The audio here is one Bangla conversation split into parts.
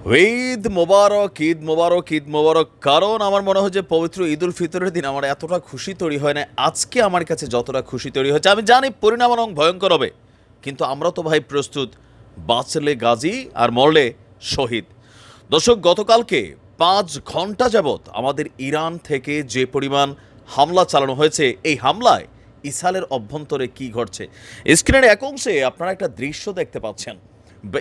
ঈদ মোবারক ঈদ মোবারক ঈদ মোবারক। কারণ আমার মনে হয় যে পবিত্র ঈদ উল ফিতরের দিন আমার এতটা খুশি তৈরি হয় না, আজকে আমার কাছে যতটা খুশি তৈরি হয়েছে। আমি জানি পরিণাম এবং ভয়ঙ্কর হবে, কিন্তু আমরা তো ভাই প্রস্তুত, বাঁচলে গাজী আর মরলে শহীদ। দর্শক, গতকালকে পাঁচ ঘণ্টা যাবৎ আমাদের ইরান থেকে যে পরিমাণ হামলা চালানো হয়েছে, এই হামলায় ইসালের অভ্যন্তরে কি ঘটছে? স্ক্রিনের এক অংশে আপনারা একটা দৃশ্য দেখতে পাচ্ছেন।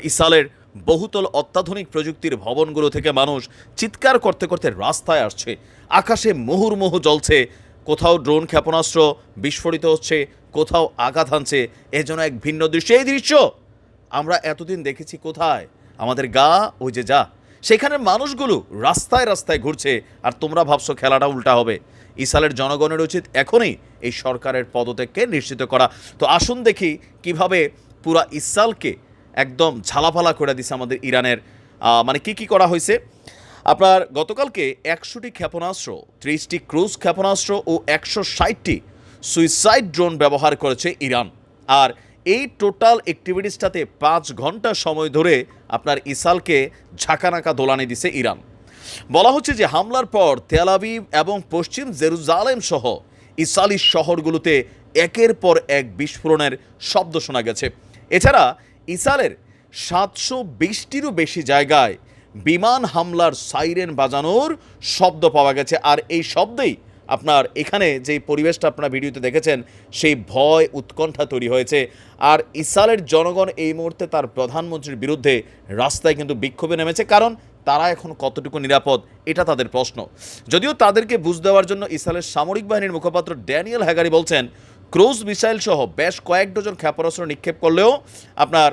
ইসালের বহুতল অত্যাধুনিক প্রযুক্তির ভবনগুলো থেকে মানুষ চিৎকার করতে করতে রাস্তায় আসছে। আকাশে মুহুর্মুহু জ্বলছে। কোথাও ড্রোন ক্ষেপণাস্ত্র বিস্ফোরিত হচ্ছে, কোথাও আঘাত হানছে। এ যেন এক ভিন্ন দৃশ্য। এই দৃশ্য আমরা এতদিন দেখেছি কোথায়? আমাদের গা, ওই যে যা। সেখানের মানুষগুলো রাস্তায় রাস্তায় ঘুরছে। আর তোমরা ভাবছ খেলাটা উল্টা হবে। ইসালের জনগণের উচিত এখনই এই সরকারের পদত্যাগকে নিশ্চিত করা। তো আসুন দেখি কীভাবে পুরা ইসালকে একদম ঝালাফালা করে দিছে আমাদের ইরানের মানে কি কি করা হয়েছে? আপনার গতকালকে একশোটি ক্ষেপণাস্ত্র, ত্রিশটি ক্রুজ ক্ষেপণাস্ত্র ও একশো ষাটটি সুইসাইড ড্রোন ব্যবহার করেছে ইরান। আর এই টোটাল অ্যাক্টিভিটিসটাতে পাঁচ ঘণ্টা সময় ধরে আপনার ইসালকে ঝাঁকানাকা দোলানি দিছে ইরান। বলা হচ্ছে যে হামলার পর তেলাবিব এবং পশ্চিম জেরুজালেম সহ ইসালি শহরগুলোতে একের পর এক বিস্ফোরণের শব্দ শোনা গেছে। এছাড়া ইসালের সাতশো বিশটিরও বেশি জায়গায় বিমান হামলার সাইরেন বাজানোর শব্দ পাওয়া গেছে। আর এই শব্দেই আপনার এখানে যে পরিবেশটা আপনারা ভিডিওতে দেখেছেন, সেই ভয় উৎকণ্ঠা তৈরি হয়েছে। আর ইসরায়েলের জনগণ এই মুহূর্তে তার প্রধানমন্ত্রীর বিরুদ্ধে রাস্তায় কিন্তু বিক্ষোভে নেমেছে। কারণ তারা এখন কতটুকু নিরাপদ, এটা তাদের প্রশ্ন। যদিও তাদেরকে বুঝ দেওয়ার জন্য ইসরায়েলের সামরিক বাহিনীর মুখপাত্র ড্যানিয়েল হ্যাগারি বলছেন ক্রুজ মিসাইল সহ বেশ কয়েক ডজন ক্ষেপণাস্ত্র নিক্ষেপ করলেও আপনার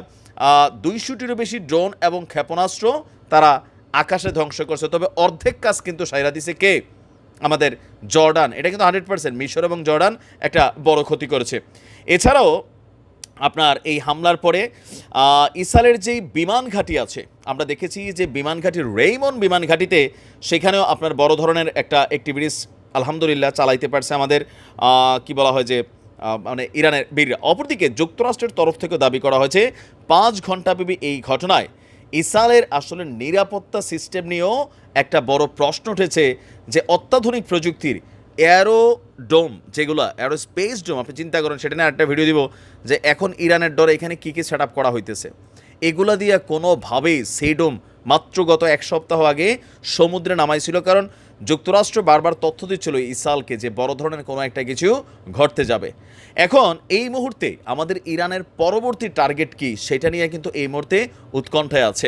দুইশোটিরও বেশি ড্রোন এবং ক্ষেপণাস্ত্র তারা আকাশে ধ্বংস করছে। তবে অর্ধেক কাজ কিন্তু সাইরা দিছে কে? আমাদের জর্ডান। এটা কিন্তু হান্ড্রেড পার্সেন্ট মিশর এবং জর্ডান একটা বড় ক্ষতি করেছে। এছাড়াও আপনার এই হামলার পরে ইসরায়েলের যেই বিমান ঘাঁটি আছে, আমরা দেখেছি যে বিমান ঘাঁটি রেইমন বিমান ঘাঁটিতে সেখানেও আপনার বড় ধরনের একটা অ্যাক্টিভিটিস আলহামদুলিল্লাহ চালাইতে পারছে আমাদের কি বলা হয় যে মানে ইরানের বীররা অপরদিকে যুক্তরাষ্ট্রের তরফ থেকে দাবি করা হয়েছে, পাঁচ ঘন্টাব্যাপী এই ঘটনায় ইসরায়েলের আসলে নিরাপত্তা সিস্টেম নিয়েও একটা বড় প্রশ্ন উঠেছে যে অত্যাধুনিক প্রযুক্তির অ্যারোডোম যেগুলো অ্যারোস্পেস ডোম, আপনি চিন্তা করেন, সেটা নিয়ে একটা ভিডিও দিব যে এখন ইরানের ডরে এখানে কী কী সেট করা হইতেছে। এগুলা দিয়ে কোনোভাবেই সেই ডোম মাত্র গত এক সপ্তাহ আগে সমুদ্রে নামাইছিল, কারণ যুক্তরাষ্ট্র বারবার তথ্য দিচ্ছিল ইসালকে যে বড় ধরনের কোনো একটা কিছু ঘটতে যাবে। এখন এই মুহূর্তে আমাদের ইরানের পরবর্তী টার্গেট কি সেটা নিয়ে কিন্তু এই মুহূর্তে উৎকণ্ঠায় আছে।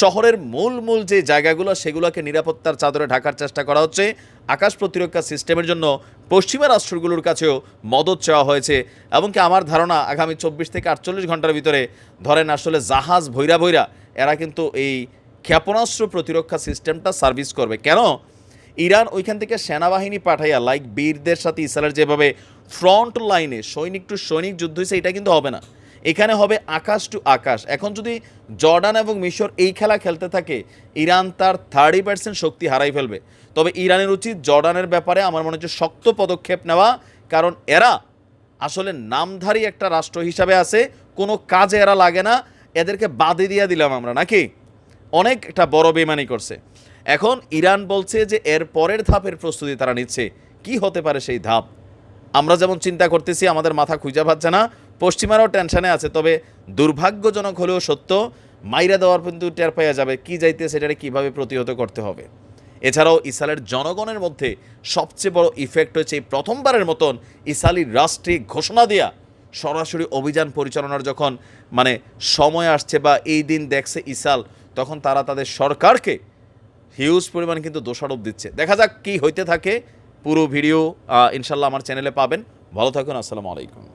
শহরের মূল মূল যে জায়গাগুলো সেগুলোকে নিরাপত্তার চাদরে ঢাকার চেষ্টা করা হচ্ছে। আকাশ প্রতিরক্ষা সিস্টেমের জন্য পশ্চিমা রাষ্ট্রগুলোর কাছেও মদত চাওয়া হয়েছে। এমনকি আমার ধারণা আগামী চব্বিশ থেকে আটচল্লিশ ঘণ্টার ভিতরে ধরেন আসলে জাহাজ ভৈরা ভৈরা এরা কিন্তু এই ক্ষেপণাস্ত্র প্রতিরক্ষা সিস্টেমটা সার্ভিস করবে। কেন? ইরান ওইখান থেকে সেনাবাহিনী পাঠাইয়া লাইক বীরদের সাথে ইসরায়েলের যেভাবে ফ্রন্ট লাইনে সৈনিক টু সৈনিক যুদ্ধ হয়েছে এটা কিন্তু হবে না। এখানে হবে আকাশ টু আকাশ। এখন যদি জর্ডান এবং মিশর এই খেলা খেলতে থাকে, ইরান তার থার্টি পার্সেন্ট শক্তি হারাই ফেলবে। তবে ইরানের উচিত জর্ডানের ব্যাপারে আমার মনে হচ্ছে শক্ত পদক্ষেপ নেওয়া, কারণ এরা আসলে নামধারী একটা রাষ্ট্র হিসাবে আছে, কোনো কাজে এরা লাগে না। এদেরকে বাদে দিয়ে দিলাম আমরা, নাকি? অনেক একটা বড় বেমানি করছে। এখন ইরান বলছে যে এর পরের ধাপের প্রস্তুতি তারা নিচ্ছে। কি হতে পারে সেই ধাপ? আমরা যেমন চিন্তা করতেছি, আমাদের মাথা খুঁজা পাচ্ছে না। পশ্চিমারাও টেনশনে আছে, তবে দুর্ভাগ্যজনক হলেও সত্য, মাইরা দেওয়ার কিন্তু টের পাইয়া যাবে। কি যাইতে সেটাকে কীভাবে প্রতিহত করতে হবে? এছাড়াও ইসরায়েলের জনগণের মধ্যে সবচেয়ে বড় ইফেক্ট হয়েছে এই প্রথমবারের মতন ইসরায়েলি রাষ্ট্রে ঘোষণা দেয়া। সরাসরি অভিযান পরিচালনার যখন মানে সময় আসছে বা এই দিন দেখছে ইসাল তখন তারা তাদের সরকারকে হিউজ পরিমাণ কিন্তু দোষারোপ দিচ্ছে। দেখা যাক কি হইতে থাকে। পুরো ভিডিও ইনশাল্লাহ আমার চ্যানেলে পাবেন। ভালো থাকুন, আসসালামু আলাইকুম।